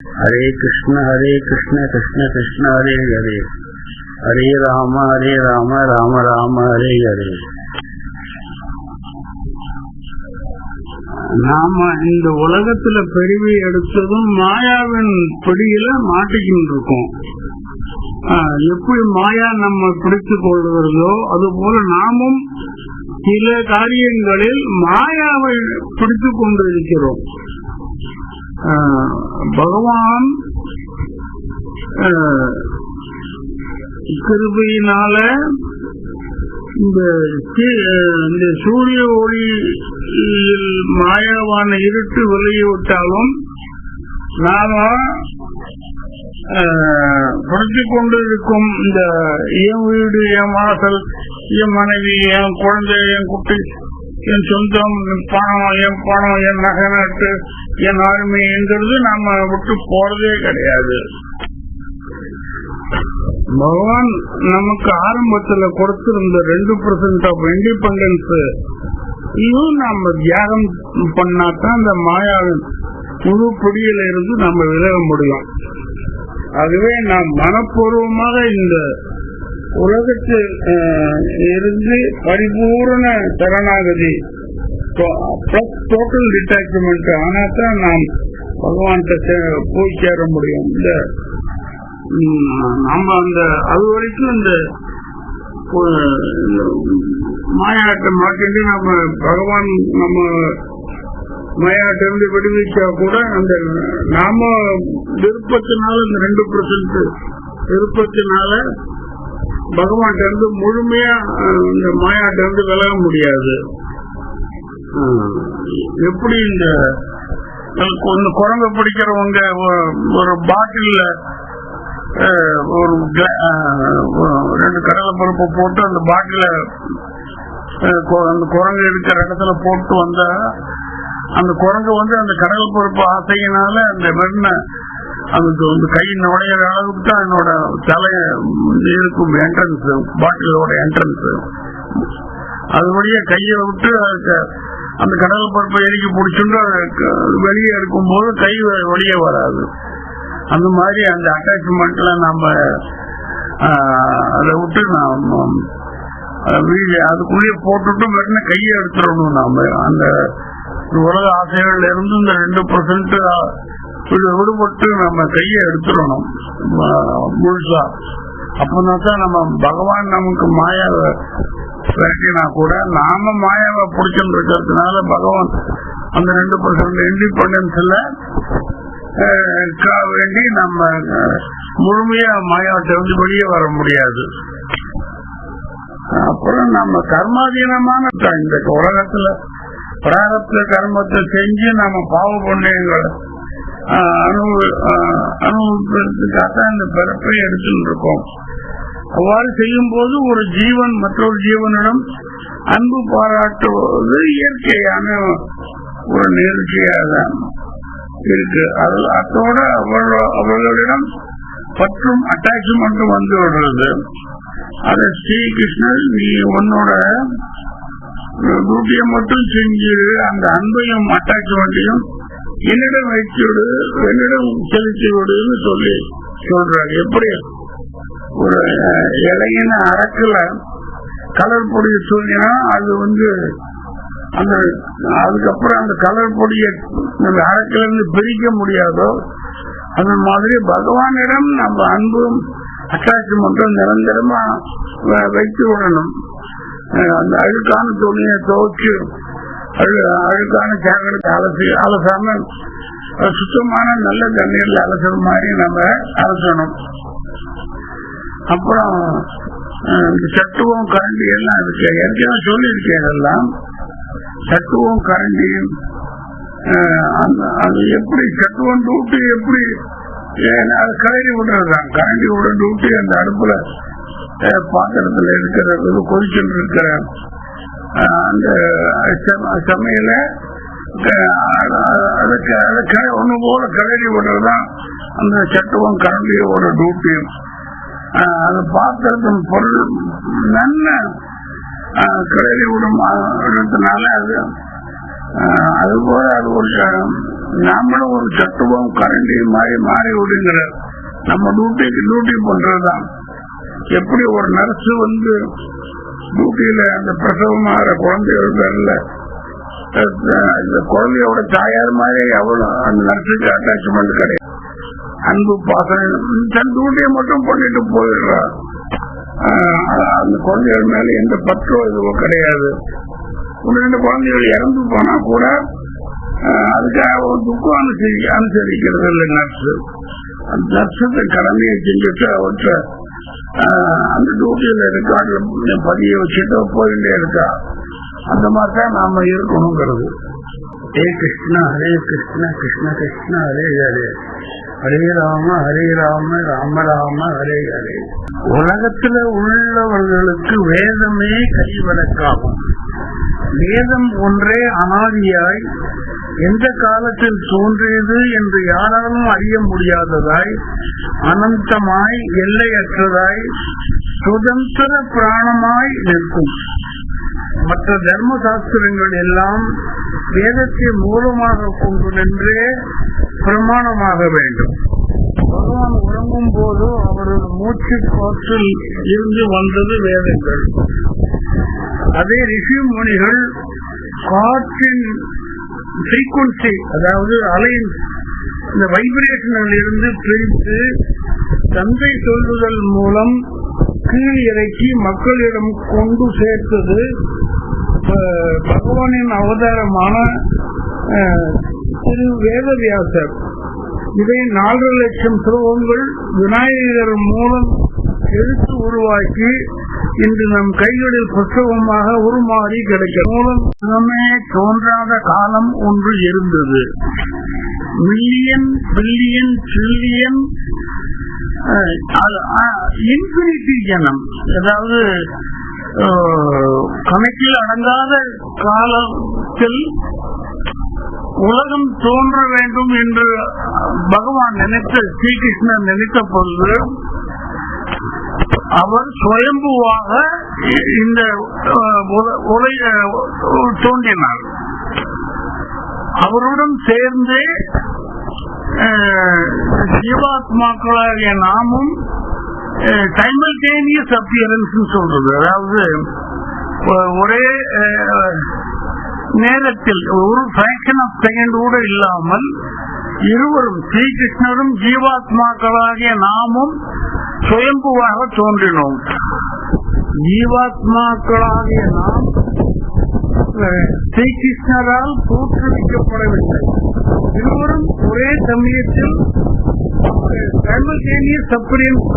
ஹரே கிருஷ்ண ஹரே கிருஷ்ண கிருஷ்ண கிருஷ்ண ஹரே ஹரே. ஹரே ராம ஹரே ராம ராம ராம ஹரே ஹரே. நாம இந்த உலகத்துல பெருமை எடுத்ததும் மாயாவின் பிடியில மாட்டிக்கிட்டு இருக்கோம் ஆஹ், எப்படி மாயா நம்ம பிடித்துக் கொள்கிறதோ அது போல நாமும் சில காரியங்களில் மாயாவை பிடித்துக் கொண்டு இருக்கிறோம். பகவான் ஆஹ், கிருபையினால இந்த இந்த சூரிய ஒளியில் மாயாவான இருட்டு விளைவிட்டாலும் நாம குழந்திக்கொண்டு இருக்கும் இந்த என் வீடு என் வாசல் என் மனைவி என் குழந்தை என் குட்டி என் சொந்தம் பணம் என் பணம் என் நகை நட்டு என் ஆளுமைங்கிறது நாம விட்டு போறதே கிடையாது. பகவான் நமக்கு ஆரம்பத்துல கொடுத்திருந்த ரெண்டு பர்சன்ட் ஆஃப் இண்டிபெண்டன்ஸ் இதுவும் நாம தியாகம் பண்ணாதான் அந்த மாயாவின் முழு பிடியில இருந்து நம்ம விலக முடியும். ஆகவே நாம் மனப்பூர்வமாக இந்த உலகத்தில் இருந்து பரிபூர்ண சரணாகதி. பிளஸ் டோட்டல் டிட்டாச்மெண்ட் ஆனாதான் நாம் பகவான்கிட்ட போய் சேர முடியும். இந்த நம்ம அந்த அது வரைக்கும் இந்த மாயாட்டம் மாட்டிட்டு நம்ம பகவான் நம்ம மாயாட்டிலிருந்து விடுவிச்சா கூட அந்த நாம விருப்பத்தினால இந்த ரெண்டு பர்சன்ட் விருப்பத்தினால பகவான் இருந்து முழுமையா இந்த மாயாட்ட இருந்து விலக முடியாது. எப்படி இந்த கொஞ்சம் குரங்க பிடிக்கிறவங்க ஒரு பாட்டில்ல ஒரு ஒரு ரெண்டு கடலை பருப்பு போட்டு அந்த பாட்டில அந்த குரங்கு இருக்கிற இடத்துல போட்டு வந்தா அந்த குரங்கு வந்து அந்த கடல் பருப்பு ஆசையினால அந்த வெண்ணெய் அதுக்கு வந்து கை நுழையிற அளவுக்கு தான் என்னோட தலை இருக்கும் என்ட்ரன்ஸ் பாட்டிலோட என்ட்ரன்ஸ் அது கையை விட்டு அதுக்கு அந்த கடல் பருப்பை எரிக்கி பிடிச்சுட்டு வெளியே இருக்கும் போது கை வெளியே வராது. அந்த மாதிரி அந்த அட்டாச்மெண்ட்ல நம்ம அதை விட்டு நாம் வீடு அதுக்குள்ளேயே போட்டுட்டு வெறும் கையை எடுத்துடணும் நாம. அந்த உலக ஆசைகள்ல இருந்து இந்த ரெண்டு பர்சன்ட் விடுபட்டு நம்ம கையை எடுத்துடணும். முழுசா. அப்பதான் நம்ம பகவான் நமக்கு மாயாவை விரட்டினா கூட நாம மாயாவை பிடிச்சுட்டு இருக்கிறதுனால பகவான் அந்த ரெண்டு பர்சன்ட் இண்டிபெண்டன்ஸ்ல வேண்டி நம்ம முழுமையா மாயாவை தெரிஞ்சு வெளியே வர முடியாது. அப்புறம் நம்ம கர்மாதீனமான இந்த உலகத்துல பிராரப்த கர்மத்தை செஞ்சு நம்ம பாவ புண்ணியங்களை அனுபவிப்பதற்காக அந்த பிறப்பை எடுத்துட்டு இருக்கோம். அவ்வாறு செய்யும் போது ஒரு ஜீவன் மற்றொரு ஜீவனிடம் அன்பு பாராட்டுவது இயற்கையான ஒரு நிகழ்ச்சியாக இருக்கு. அது அதோட அவ்வளோ அவர்களிடம் பற்றும் அட்டாச்மெண்ட்டும் வந்து விடுறது. அது ஸ்ரீகிருஷ்ணன் நீ உன்னோட டியூட்டியை மட்டும் செஞ்சு அந்த அன்பையும் அட்டாச்மெண்ட்டையும் என்னிடம் வைத்து விடு என்னிடம் செலுத்தி விடுன்னு சொல்லி சொல்றாங்க. எப்படி? ஒரு இலையின அரக்குல கலர் பொடியை தூங்கினா அது வந்து அந்த அதுக்கப்புறம் அந்த கலர் பொடியை அந்த அரக்குல இருந்து பிரிக்க முடியாதோ அந்த மாதிரி பகவானிடம் நம்ம அன்பும் அட்டாச்மெண்ட்டும் நிரந்தரமா வைத்து விடணும். அந்த அழுக்கான துணியை துவைச்சு அழுக்கான சாகரத்தை அலசி அலசாம சுத்தமான நல்ல தண்ணீர்ல அலசுற மாதிரி நம்ம அலசணும். அப்புறம் இந்த சட்டுவம் கரண்டி எல்லாம் இருக்கு. ஏற்கனவே சொல்லியிருக்கேன் எல்லாம் சட்டுவம் கரண்டி அந்த- அது எப்படி சட்டுவம் டூட்டி எப்படி அது கரண்டி விடுறதுதான். கரண்டி விட டூட்டி அந்த அடுப்புல பாத்திரத்துல இருக்கிற கொதிச்சுட்டு இருக்கிற அந்த சமையல அதுக்கு அதுக்கு ஒண்ணு போல கிளறி விடுறதுதான் அந்த சட்டுவம் கரண்டியோட டியூட்டி அது பாத்திரத்தின் பொருள் நல்ல கிளறி விடும் இடத்தினால அது அதுபோல அது ஒரு நாமளும் ஒரு சட்டுவம் கரண்டி மாறி மாறி விடுங்கிற நம்ம டியூட்டிக்கு டியூட்டி பண்றதுதான். எப்படி ஒரு நர்ஸ் வந்து டியூட்டியில அந்த பிரசவம் ஆகிற குழந்தைகள் பேர்ல இந்த குழந்தையோட தாயார் மாதிரி அவ்வளவு அந்த நர்ஸுக்கு அட்டாச்மெண்ட் கிடையாது. அன்பு பாசனம் தன் டியூட்டியை மட்டும் பண்ணிட்டு போயிடுறா. அந்த குழந்தைகள் மேல எந்த பற்றோ இதுவோ கிடையாது. ஒன்று ரெண்டு குழந்தைகள் இறந்து போனா கூட அதுக்காக ஒரு துக்கம் அனுசரி அனுசரிக்கிறது இல்லை நர்ஸ் அந்த நர்ஸுக்கு கடமையை செஞ்சுட்டு அவற்றை அந்த டியூட்டியில இருக்காங்க பதிய வச்சுட்டு போயிட்டே இருக்கா. அந்த மாதிரி தான் நாம இருக்கணுங்கிறது. ஹே கிருஷ்ணா ஹரே கிருஷ்ணா கிருஷ்ண கிருஷ்ணா ஹரே ஹரே. ஹரே ராம ஹரே ராம ராம ராம ஹரே ஹரே. உலகத்துல உள்ளவர்களுக்கு வேதமே கைவிளக்காகும். வேதம் ஒன்றே அனாதியாய் எந்த காலத்தில் தோன்றியது என்று யாராலும் அறிய முடியாததாய் அனந்தமாய் எல்லையற்றதாய் சுதந்திர பிராணமாய் நிற்கும். மற்ற தர்ம சாஸ்திரங்கள் எல்லாம் வேதத்தை மூலமாக கொண்டு நின்றே பிரமாணமாக வேண்டும். பகவான் உறங்கும் போது அவரது மூச்சு காற்றில் இருந்து வந்தது வேதங்கள். அதே ரிஷி முனிகள் காற்றின் ஃப்ரீக்குவன்சி அதாவது அலையின் இந்த வைப்ரேஷனில் இருந்து பிரித்து தந்தை சொல்லுதல் மூலம் கீழ் இறக்கி மக்களிடம் கொண்டு சேர்த்தது பகவானின் அவதாரமான திரு வேதவியாசர். இதை நாலரை லட்சம் ஸ்லோகங்கள் விநாயகர் மூலம் எழுத்து உருவாக்கி இன்று நம் கைகளில் புத்தகமாக உருமாறி கிடைக்கும் மூலம் தோன்றாத காலம் ஒன்று இருந்தது. மில்லியன் பில்லியன் ட்ரில்லியன் இன்பினிட்டி ஜனம். அதாவது கணக்கில் அடங்காத காலத்தில் உலகம் தோன்ற வேண்டும் என்று பகவான் நினைத்த ஸ்ரீகிருஷ்ணன் நினைத்த பொழுது அவர் சுயம்புவாக இந்த உல- உலக தோன்றினார் அவருடன் சேர்ந்து ஜீவாத்மாக்களாகிய நாமும் டைமல்டேனியஸ் அப்பியரன்ஸ் சொல்றது. அதாவது ஒரே நேரத்தில் ஒரு ஃபேக்ஷன் ஆஃப் செகண்ட் கூட இல்லாமல் இருவரும் ஸ்ரீகிருஷ்ணரும் ஜீவாத்மாக்களாகிய நாமும் சுயம்புவாக தோன்றினோம். ஜீவாத்மாக்களாகிய நாம் ஸ்ரீகிருஷ்ணரால் தோற்றுவிக்கப்படவில்லை. இருவரும் ஒரே சமயத்தில் சைமல்டேனியஸ்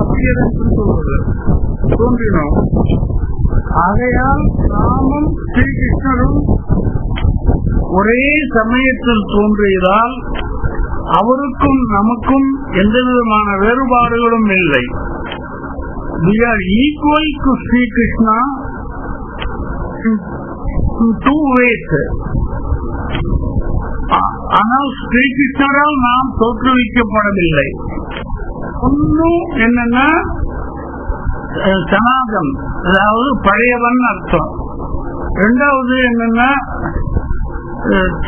அப்பியரன்ஸ் சொல்வது தோன்றினோம். ஆகையால் நாமும் ஸ்ரீகிருஷ்ணரும் ஒரே சமயத்தில் தோன்றியதால் அவருக்கும் நமக்கும் எந்த விதமான வேறுபாடுகளும் இல்லை. We are equal to Sri Krishna in, in two ways. ஆனால் ஸ்ரீ கிருஷ்ணரால் நாம் தோற்றுவிக்கப்படவில்லை. ஒன்னும் என்னன்னா சனாதம் அதாவது பழையவன் அர்த்தம். ரெண்டாவது என்னன்னா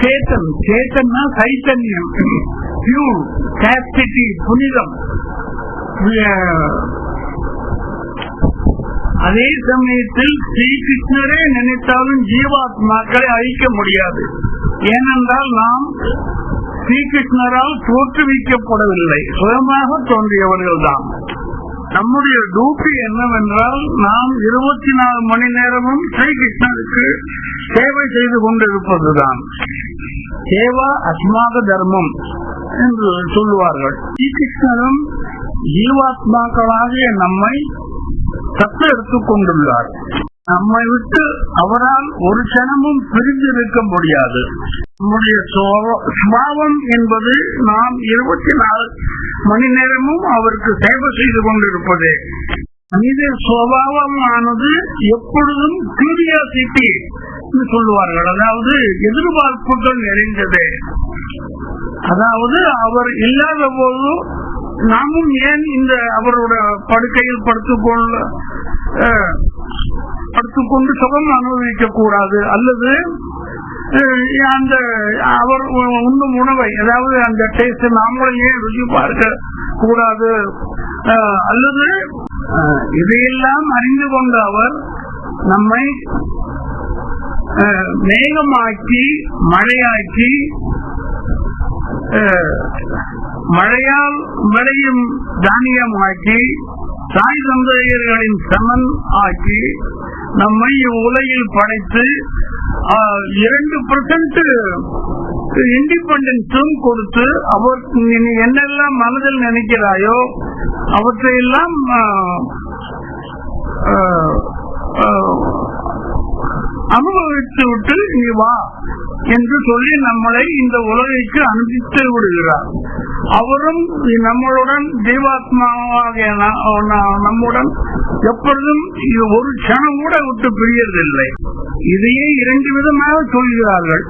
சேத்தன். சேத்தன்னா சைத்தன்யம். பியூர் கேஸ்டிட்டி புனிதம். அதே சமயத்தில் ஸ்ரீகிருஷ்ணரே நினைத்தாலும் ஜீவாத்மாக்களை அழிக்க முடியாது. ஏனென்றால் நாம் ஸ்ரீகிருஷ்ணரால் தோற்றுவிக்கப்படவில்லை. சுயமாக தோன்றியவர்கள் தான் நம்முடைய டியூட்டி என்னவென்றால் நாம் இருபத்தி நாலு மணி நேரமும் ஸ்ரீகிருஷ்ணருக்கு சேவை செய்து கொண்டிருப்பதுதான். சேவா அஸ்மாக தர்மம் என்று சொல்லுவார்கள். ஸ்ரீகிருஷ்ணரும் ஜீவாத்மாக்களாகிய நம்மை தத்து எடுத்துக் கொண்டுள்ளார். நம்மை விட்டு அவரால் ஒரு கணமும் பிரிந்திருக்க முடியாது. நம்முடைய சுபாவம் என்பது நாம் இருபத்தி நாலு மணி நேரமும் அவருக்கு சேவை செய்து கொண்டிருப்பது. மனித சுவாவமானது எப்பொழுதும் கியூரியாசிட்டி சொல்லுவார்கள். அதாவது எதிர்பார்ப்புகள் நிறைந்தது. அதாவது அவர் இல்லாத போதும் நாமும் ஏன் இந்த அவரோட படுக்கையில் படுத்துக்கொள்ள படுத்துக்கொண்டு சுகம் அனுபவிக்க கூடாது அல்லது அந்த அவர் உண்ணும் உணவை அதாவது அந்த டேஸ்ட் நாமளும் ஏன் ருசி பார்க்க கூடாது அல்லது இதையெல்லாம் அறிந்து கொண்ட அவர் நம்மை மேகமாக்கி மழையாக்கி மழையால் விளையும் தானியமாக்கி தாய் தந்தையர்களின் சமன் ஆக்கி நம்மை உலகில் படைத்து இரண்டு பர்சன்ட் இண்டிபெண்டன்ஸும் கொடுத்து அவர் நீ என்னெல்லாம் மனதில் நினைக்கிறாயோ அவற்றையெல்லாம் அனுபவித்து விட்டு நீ வா என்று சொல்லி நம்மளை இந்த உலகிற்கு அனுப்பித்து விடுகிறார். அவரும் நம்மளுடன் தெய்வாத்மாவாக நம்முடன் எப்பொழுதும் ஒரு க்ஷணம் கூட விட்டு பிரியறதில்லை. இதையே இரண்டு விதமாக சொல்கிறார்கள்.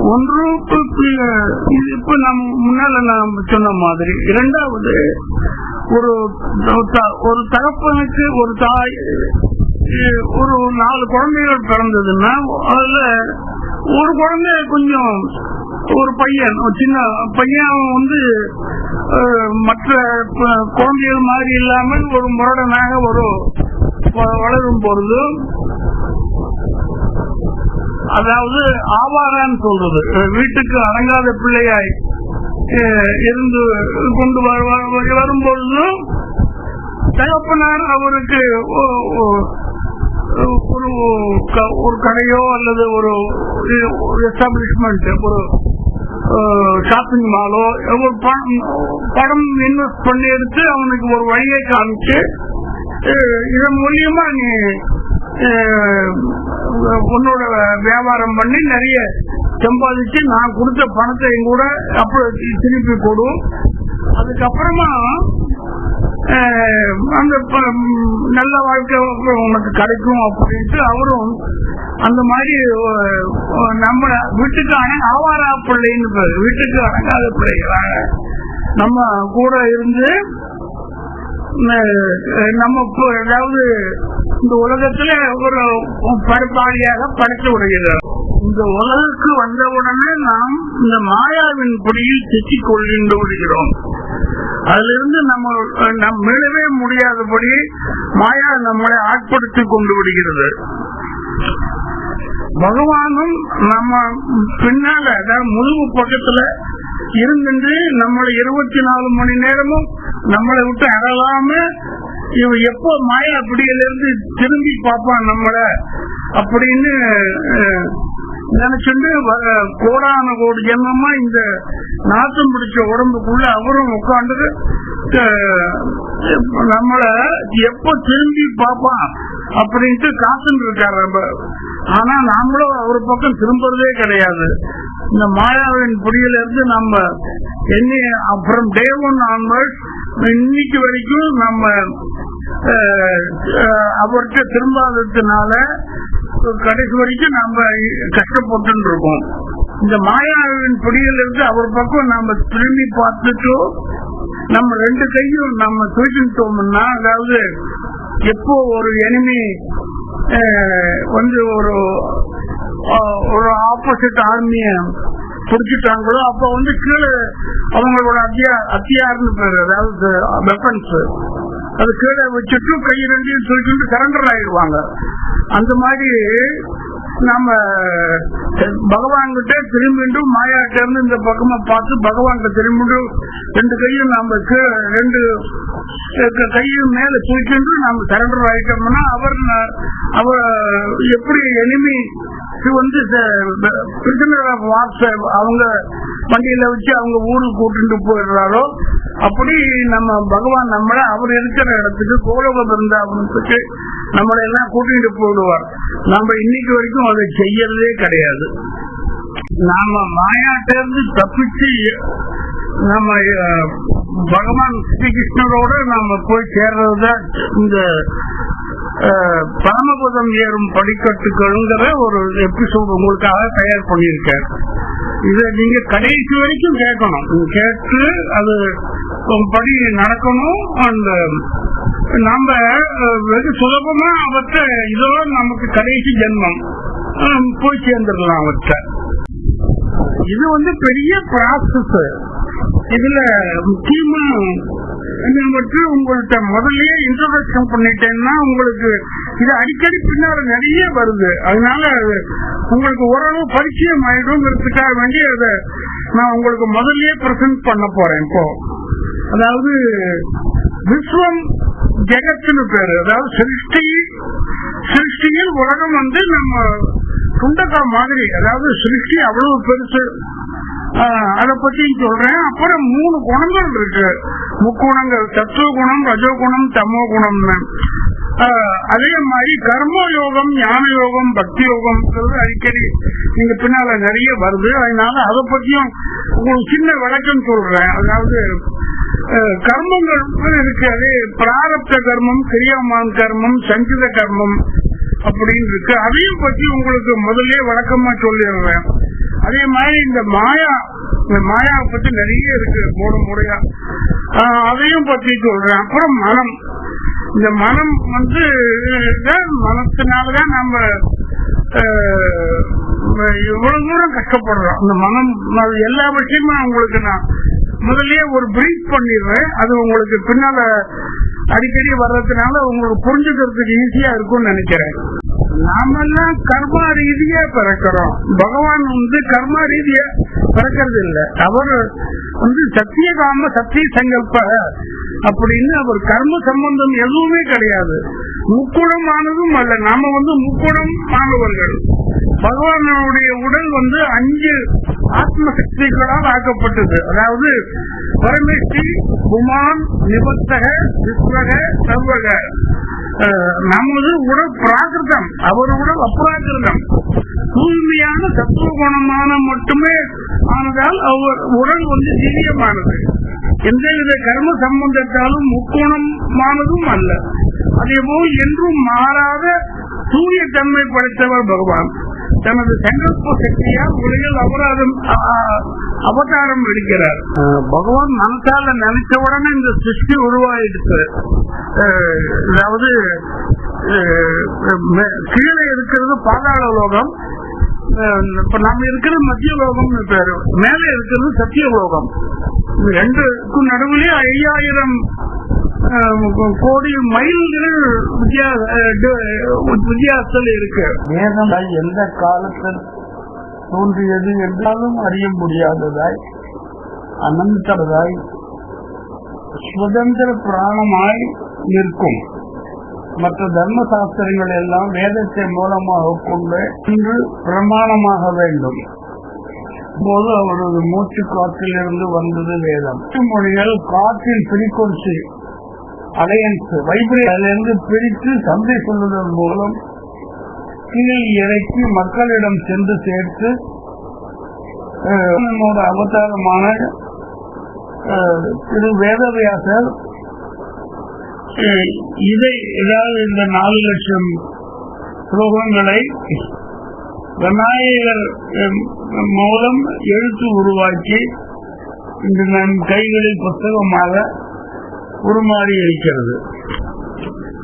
ஒன்று இப்ப- நம் முன்னால நாம் சொன்ன மாதிரி இரண்டாவது ஒரு த- ஒரு தகப்பனுக்கு ஒரு தாய் ஒரு நாலு குழந்தைகள் பிறந்ததுன்னா அதுல ஒரு குழந்தை கொஞ்சம் ஒரு பையன் ஒரு சின்ன பையன் வந்து மற்ற குழந்தைகள் மாதிரி இல்லாமல் ஒரு முரடனாக ஒரு வ- வளரும் பொழுது அதாவது ஆவாரான்னு சொல்றது. வீட்டுக்கு அடங்காத பிள்ளையாய் இருந்து கொண்டு வர- வரும்பொழுதும் தகப்பனார் அவருக்கு ஒரு கடையோ அல்லது ஒரு எஸ்டாப்ளிஷ்மெண்ட் ஒரு ஷாப்பிங் மாலோ ஒரு பணம் பணம் இன்வெஸ்ட் பண்ணி எடுத்து அவனுக்கு ஒரு வழியை காமிச்சு இதன் மூலியமா நீ உன்னோட வியாபாரம் பண்ணி நிறைய சம்பாதிச்சு நான் கொடுத்த பணத்தை கூட அப்ப திருப்பி கொடு. அதுக்கப்புறமா அந்த நல்ல வாழ்க்கை உனக்கு கிடைக்கும் அப்படின்ட்டு அவரும் அந்த மாதிரி நம்ம வீட்டுக்கு அணை ஆவாரா பிள்ளைன்னு பேரு. வீட்டுக்கு அடங்காத பிள்ளைகளாக நம்ம கூட இருந்து நம்ம இப்போ ஏதாவது இந்த உலகத்துல ஒரு பரப்பாளியாக படைத்து விடுகிறார் இந்த உலகுக்கு வந்தவுடனே நாம் இந்த மாயாவின் பிடியில் சிக்கிக் கொள்கின்ற விடுகிறோம் அதிலிருந்து நம்ம நம் மீளவே முடியாதபடி மாயா நம்மளை ஆட்படுத்தி கொண்டு விடுகிறது. பகவானும் நம்ம பின்னால அதாவது முதுகு பக்கத்துல இருந்துட்டு நம்மளை இருபத்தி நாலு மணி நேரமும் நம்மளை விட்டு அறலாம இவன் எப்போ மாயா பிடியிலிருந்து திரும்பி பார்ப்பான் நம்மள அப்படின்னு நினைச்சுட்டு வ- கோடான கோடி ஜென்மமா இந்த நாத்தம் பிடிச்ச உடம்புக்குள்ள அவரும் உட்காந்து நம்மள எப்போ திரும்பி பார்ப்பான் அப்படின்ட்டு காத்துட்டு இருக்காரு நம்ம. ஆனா நாமளும் அவர் பக்கம் திரும்புறதே கிடையாது இந்த மாயாவின் புரியல இருந்து நம்ம என்ன அப்புறம் டே ஒன் ஆன்வர்ட் இன்னைக்கு வரைக்கும் நம்ம அவர்கிட்ட திரும்பாததுனால கடைசி வரைக்கும் நாம கஷ்டப்பட்டு இருக்கோம் இந்த மாயாவின் பிடியில் இருந்து அவர் பக்கம் நாம திரும்பி பார்த்துட்டு நம்ம ரெண்டு கையும் நம்ம தூக்கிட்டோம்னா அதாவது எப்போ ஒரு எனிமி வந்து ஒரு ஒரு ஆப்போசிட் ஆர்மிய பிடிச்சிட்டாங்களோ அப்ப வந்து கீழே அவங்களோட அத்தியா அத்தியார்னு பேரு அதாவது வெப்பன்ஸ் அது கீழே வச்சுட்டு கை ரெண்டையும் தூக்கிட்டு சரண்டர் ஆயிடுவாங்க. அந்த மாதிரி நம்ம பகவான் கிட்ட திரும்பிட்டு மாயாட்ட இந்த பக்கமா பார்த்து பகவான் திரும்பிட்டு ரெண்டு கையும் நாம கீழே ரெண்டு கையும் மேல தூக்கிட்டு நம்ம சரண்டர் ஆயிட்டோம்னா அவர் ந- அவர் எப்படி எனிமி வந்து பிரிசனர் ஆஃப் வார்ஸ் அவங்க வண்டியில வச்சு அவங்க ஊருக்கு கூட்டிட்டு போயிடுறாரோ அப்படி நம்ம பகவான் நம்மள அவர் இருக்கிற இடத்துக்கு கோலக பிருந்தாவனத்துக்கு நம்மள எல்லாம் கூட்டிட்டு போயிடுவார். நம்ம இன்னைக்கு வரைக்கும் அதை செய்யறதே கிடையாது. நாம மாயாட்டிருந்து தப்பிச்சு நம்ம பகவான் ஸ்ரீகிருஷ்ணரோட நாம போய் சேர்றதுதான் இந்த அஹ், பரமபதம் ஏறும் படிக்கட்டுகள்ங்கிற ஒரு எபிசோடு உங்களுக்காக தயார் பண்ணியிருக்கேன் இத நீங்க கடைசி வரைக்கும் கேட்கணும். கேட்டு அது படி நடக்கணும். அந்த நம்ம வெகு சுலபமா அவற்ற இதெல்லாம் நமக்கு கடைசி ஜென்மம். போய் சேர்ந்துடலாம் அவற்ற. இது வந்து பெரிய ப்ராசஸ் இதுல முக்கியமா என்னவற்று உங்கள்கிட்ட முதல்லயே இன்ட்ரோடக்ஷன் பண்ணிட்டேன்னா உங்களுக்கு இது அடிக்கடி பின்னால நிறைய வருது. அதனால உங்களுக்கு ஓரளவு பரிச்சயம் ஆயிடும்ங்கிறதுக்காக வேண்டி அதை நான் உங்களுக்கு முதல்லயே பிரசன்ட் பண்ண போறேன் இப்போ. அதாவது விஸ்வம் ஜெகத்னு பேரு. அதாவது சிருஷ்டி சிருஷ்டியில் உலகம் வந்து நம்ம துண்டக்காய் மாதிரி. அதாவது சிருஷ்டி அவ்வளவு பெருசு. அதை பத்தி சொல்றேன். அப்புறம் மூணு குணங்கள் இருக்கு. முக்குணங்கள் சத்துவ குணம் ரஜோ குணம் தமோ குணம்னு அதே மாதிரி கர்ம யோகம் ஞான யோகம் பக்தி யோகம் அடிக்கடி இங்க பின்னால நிறைய வருது. அதனால அதை பத்தியும் உங்களுக்கு சின்ன விளக்கம் சொல்றேன். அதாவது கர்மங்கள் இருக்கு. அது பிராரப்த கர்மம் கிரியாமான் கர்மம் சஞ்சித கர்மம் அப்படின்னு இருக்கு. அதையும் பத்தி உங்களுக்கு முதல்ல வழக்கமா சொல்லிடுறேன். அதே மாதிரி இந்த மாயா இந்த மாயாவை பத்தி நிறைய இருக்கு மூட முறையா அதையும் பத்தி சொல்றேன். அப்புறம் மனம். இந்த மனம் வந்து தான் மனத்தினாலதான் நம்ம இவ்வளவு தூரம் கஷ்டப்படுறோம். இந்த மனம் எல்லா விஷயமும் உங்களுக்கு நான் முதல்லயே ஒரு பிரீஃப் பண்ணிடுறேன். அது உங்களுக்கு பின்னால அடிக்கடி வர்றதுனால உங்களுக்கு புரிஞ்சுக்கிறதுக்கு ஈஸியா இருக்கும்னு நினைக்கிறேன். நாமெல்லாம் கர்மா ரீதியா பிறக்கிறோம். பகவான் வந்து கர்மா ரீதியா பிறக்கிறது இல்லை அவர் வந்து சத்தியகாம சத்திய சங்கல்ப அப்படின்னு அவர் கர்ம சம்பந்தம் எதுவுமே கிடையாது. முக்குணமானதும் அல்ல. நாம வந்து முக்குணம் மாணவர்கள் பகவானுடைய உடல் வந்து அஞ்சு ஆத்ம சக்திகளால் ஆக்கப்பட்டது. அதாவது பரமேஸ்வரி குமான் நிபத்தக விஸ்வக சர்வக. நமது உடல் பிராகிருதம் அவர் உடல் அப்ராகிருதம் தூய்மையான தத்துவ குணமான மட்டுமே ஆனதால் அவர் உடல் வந்து திவ்யமானது. எந்தவித கர்ம சம்பந்தத்தாலும் முக்கோணமானதும் அல்ல. அதே போல் என்றும் மாறாத தூய தன்மை படைத்தவர் பகவான். தனது சங்கல்ப சக்தியால் உலகில் அபராதம் அவதாரம் எடுக்கிறார் பகவான் மனசால நினைச்ச உடனே இந்த சிருஷ்டி உருவாயிடுச்சு. அதாவது கீழே இருக்கிறது பாதாள லோகம். இப்ப நம்ம இருக்கிறது மத்திய லோகம்னு பேரு. மேலே இருக்கிறது சத்திய லோகம். ரெண்டுக்கும் நடுவிலே ஐயாயிரம் கோடி மைல்கள் வித்தியா- வித்தியாசத்தில் இருக்கு. வேதம் எந்த காலத்தில் தோன்றியது என்றாலும் அறிய முடியாததாய் அனந்தரதாய் சுதந்திர பிராணமாய் நிற்கும். மற்ற தர்ம சாஸ்திரங்கள் எல்லாம் வேதத்தை மூலமாக கொண்டு இன்று பிரமாணமாக வேண்டும். போது அவரது மூச்சு காற்றிலிருந்து வந்தது வேதம். மொழிகள் காற்றின் பிரிக்கொன்சி அலையன்ஸ் வைப்ரேஷனிலிருந்து பிரித்து சந்தை சொல்வதன் மூலம் கீழ் இறக்கி மக்களிடம் சென்று சேர்த்து அவதாரமான திரு வேதவியாசர் இதை ஏதாவது இந்த நாலு லட்சம் ஸ்லோகங்களை விநாயகர் மூலம் எழுத்து உருவாக்கி இன்று நம் கைகளில் புத்தகமாக உருமாறி இருக்கிறது.